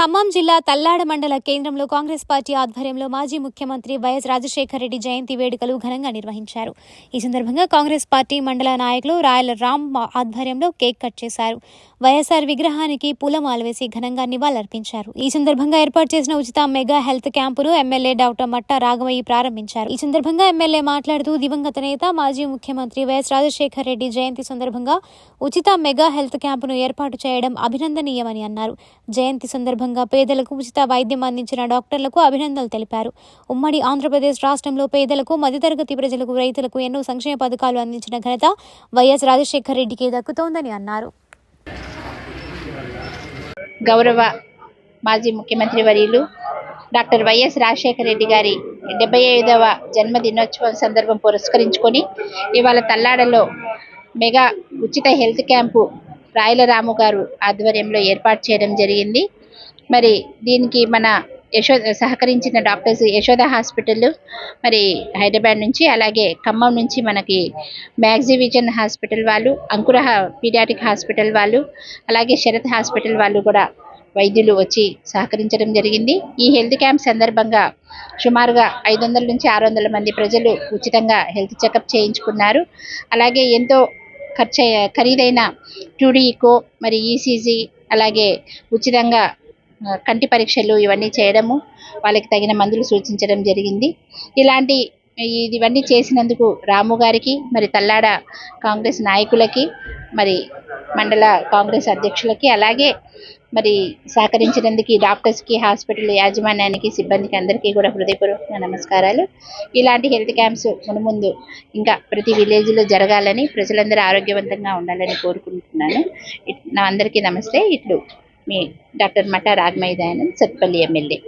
ఖమ్మం జిల్లా తల్లాడ మండల కేంద్రంలో కాంగ్రెస్ పార్టీ ఆధ్వర్యంలో మాజీ ముఖ్యమంత్రి వైఎస్ రాజశేఖర రెడ్డి జయంతి వేడుకలు ఘనంగా నిర్వహించారు. ఈ సందర్భంగా కాంగ్రెస్ పార్టీ మండల నాయకులు రాయల రామ్ ఆధ్వర్యంలో కేక్ కట్ చేశారు. వైఎస్ఆర్ విగ్రహానికి పూలమాల వేసి ఘనంగా నివాళులర్పించారు. ఈ సందర్భంగా ఏర్పాటు చేసిన ఉచిత మెగా హెల్త్ క్యాంపును ఎమ్మెల్యే డాక్టర్ మట్టా రాఘవయ్య ప్రారంభించారు. ఈ సందర్భంగా ఎమ్మెల్యే మాట్లాడుతూ దివంగత నేత మాజీ ముఖ్యమంత్రి వైఎస్ రాజశేఖర రెడ్డి జయంతి సందర్భంగా ఉచిత మెగా హెల్త్ క్యాంపును ఏర్పాటు చేయడం అభినందనీయమని అన్నారు. జయంతి సందర్భంగా పేదలకు ఉచిత వైద్యం అందించిన డాక్టర్లకు అభినందనలు తెలిపారు. ఉమ్మడి ఆంధ్రప్రదేశ్ రాష్ట్రంలో పేదలకు మధ్యతరగతి ప్రజలకు రైతులకు ఎన్నో సంక్షేమ పథకాలు అందించిన ఘనత వైఎస్ రాజశేఖర రెడ్డికి దక్కుతోందని అన్నారు. గౌరవ మాజీ ముఖ్యమంత్రి వర్యులు డాక్టర్ వైఎస్ రాజశేఖర రెడ్డి గారి డెబ్బై ఐదవ జన్మదినోత్సవం సందర్భం పురస్కరించుకొని ఇవాళ తల్లాడలో మెగా ఉచిత హెల్త్ క్యాంపు రాయల రాము గారు ఆధ్వర్యంలో ఏర్పాటు చేయడం జరిగింది. మరి దీనికి మన యశో సహకరించిన డాక్టర్స్ యశోద హాస్పిటల్ మరి హైదరాబాద్ నుంచి అలాగే ఖమ్మం నుంచి మనకి మ్యాగ్జివిజన్ హాస్పిటల్ వాళ్ళు అంకుర పీడియాటిక్ హాస్పిటల్ వాళ్ళు అలాగే శరత్ హాస్పిటల్ వాళ్ళు కూడా వైద్యులు వచ్చి సహకరించడం జరిగింది. ఈ హెల్త్ క్యాంప్ సందర్భంగా సుమారుగా ఐదు వందల నుంచి ఆరు వందల మంది ప్రజలు ఉచితంగా హెల్త్ చెకప్ చేయించుకున్నారు. అలాగే ఎంతో ఖర్చు ఖరీదైన టూడీకో మరి ఈసీజీ అలాగే ఉచితంగా కంటి పరీక్షలు ఇవన్నీ చేయడము వాళ్ళకి తగిన మందులు సూచించడం జరిగింది. ఇలాంటి ఇది- ఇవన్నీ చేసినందుకు రాము గారికి మరి తల్లాడ కాంగ్రెస్ నాయకులకి మరి మండల కాంగ్రెస్ అధ్యక్షులకి అలాగే మరి సహకరించినందుకు డాక్టర్స్కి హాస్పిటల్ యాజమాన్యానికి సిబ్బందికి అందరికీ కూడా హృదయపూర్వక నమస్కారాలు. ఇలాంటి హెల్త్ క్యాంప్స్ మునుముందు ఇంకా ప్రతి విలేజ్లో జరగాలని ప్రజలందరూ ఆరోగ్యవంతంగా ఉండాలని కోరుకుంటున్నాను. నా అందరికీ నమస్తే. ఇట్లు మీ డాక్టర్ మఠ రాగమయ్య దయానంద్ సత్పల్లి ఎమ్మెల్యే.